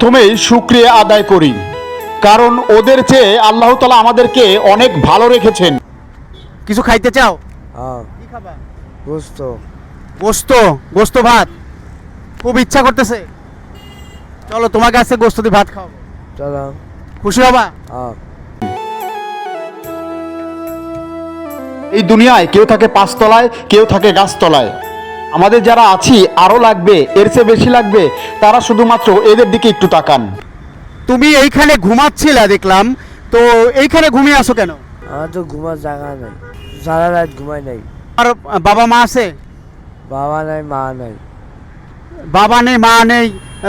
প্রথমেই শুক্রিয়া আদায় করি কারণ ওদের চেয়ে আল্লাহ তালা আমাদেরকে অনেক ভালো রেখেছেন। কিছু খাইতে চাও? হ্যাঁ। গোস্ত। গোস্ত গোস্ত ভাত। খুব ইচ্ছা করতেছে। চলো তোমাকে আজকে গোস্ত দিয়ে ভাত খাওয়াবো। চলো। খুশি হবা? হ্যাঁ। এই দুনিয়ায় কেউ থাকে পাঁচতলায় কেউ থাকে গাছতলায়। আমাদের যারা আছি আরও লাগবে এর চেয়ে বেশি লাগবে তারা শুধুমাত্র এদের দিকে একটু তাকান। তুমি এইখানে ঘুমাচ্ছিলা দেখলাম তো এইখানে ঘুমিয়ে আসো কেন? আমার তো ঘুমার জায়গা নেই সারা রাত ঘুমাই নাই। আর বাবা মা আছে? বাবা নাই মা নাই। বাবা নেই মা নেই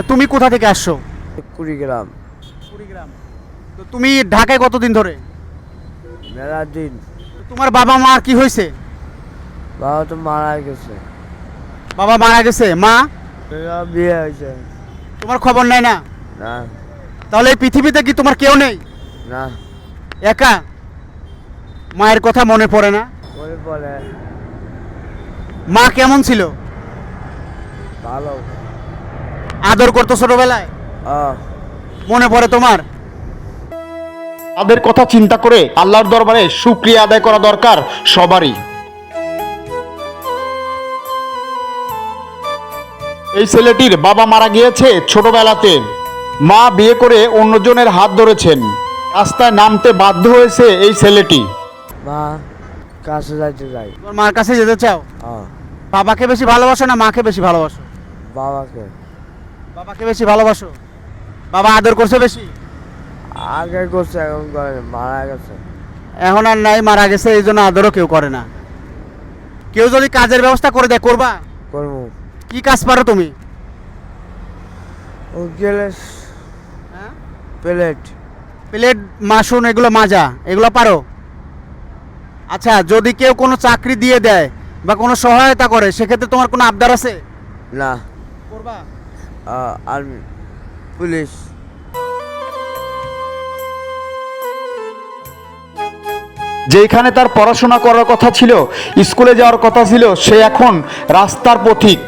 তুমি কোথা থেকে আসছো? কুড়িগ্রাম। কুড়িগ্রাম। তো তুমি ঢাকায় কতদিন ধরে? মেলার দিন। তোমার বাবা মা কি হয়েছে? বাবা তো মারা গেছে। বাবা মারা গেছে মা? বিয়ে হয়েছে। তোমার খবর নেয় না? না। তাহলে এই পৃথিবীতে কি তোমার কেউ নেই? না। একা? মায়ের কথা মনে পড়ে না? মনে পড়ে। মা কেমন ছিল? ভালো। আদর করতো ছোটবেলায়? মনে পড়ে তোমার? তাদের কথা চিন্তা করে আল্লাহর দরবারে শুক্রিয়া আদায় করা দরকার সবারই। এই ছেলেটির বাবা মারা গিয়েছে ছোটবেলাতে। মা বিয়ে করে অন্যজনের হাত ধরেছেন। রাস্তায় নামতে বাধ্য হয়েছে এই ছেলেটি। মা কাছে যাইতে যাই। তোমার মার কাছে যেতে চাও? হ্যাঁ। বাবাকে বেশি ভালোবাসো না মাকে বেশি ভালোবাসো? বাবাকে। বাবাকে বেশি ভালোবাসো? বাবা আদর করছে বেশি? আগে করছে এখন করে মারা গেছে। এখন আর নাই মারা গেছে এই জন্য আদরও কেউ করে না। কেউ যদি কাজের ব্যবস্থা করে দেয় করবা? করব। কি কাজ পারো তুমি? ও গেলে প্লেট। প্লেট মাসুন এগুলো মাজা এগুলো পারো? আচ্ছা যদি কেউ কোনো চাকরি দিয়ে দেয় বা কোনো সহায়তা করে সেক্ষেত্রে তোমার কোনো আবদার আছে? না। করবা? Army police. যেখানে তার পড়াশোনা করার কথা ছিল স্কুলে যাওয়ার কথা ছিল সে এখন রাস্তার পথিক।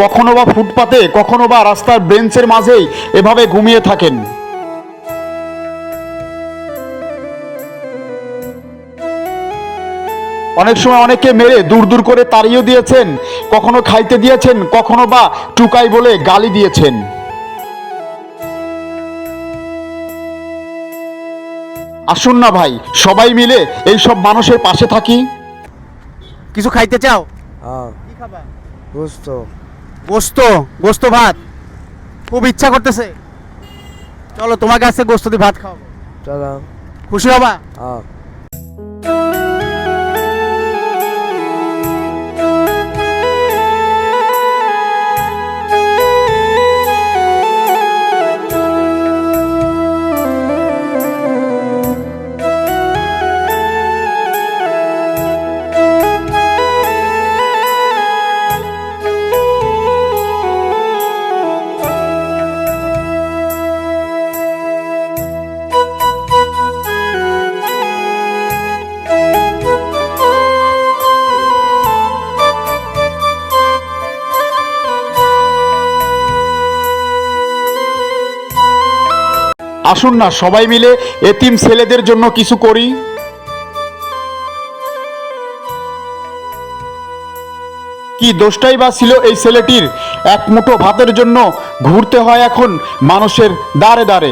কখনো বা ফুটপাতে কখনো বা রাস্তার বেঞ্চের মাঝেই এভাবে ঘুমিয়ে থাকেন। অনেক সময় অনেকে মেরে দূর দূর করে তাড়িয়ে দিয়েছেন কখনো খাইতে দিয়েছেন কখনো বা টুকাই বলে গালি দিয়েছেন। আসুন না ভাই সবাই মিলে এই সব মানুষের পাশে থাকি। কিছু খাইতে চাও? হ্যাঁ। কি খাবা? গোস্ত। গোস্ত গোস্ত ভাত। খুব ইচ্ছা করতেছে। চলো তোমাকে আজকে গোস্ত দিয়ে ভাত খাওয়াবো। চলো। খুশি হবা? হ্যাঁ। আসুন না, সবাই মিলে এতিম ছেলেদের জন্য কিছু করি। কি দোষটাই বা ছিল এই ছেলেটির? এক মুঠো ভাতের জন্য ঘুরতে হয় এখন মানুষের দাঁড়ে দাঁড়ে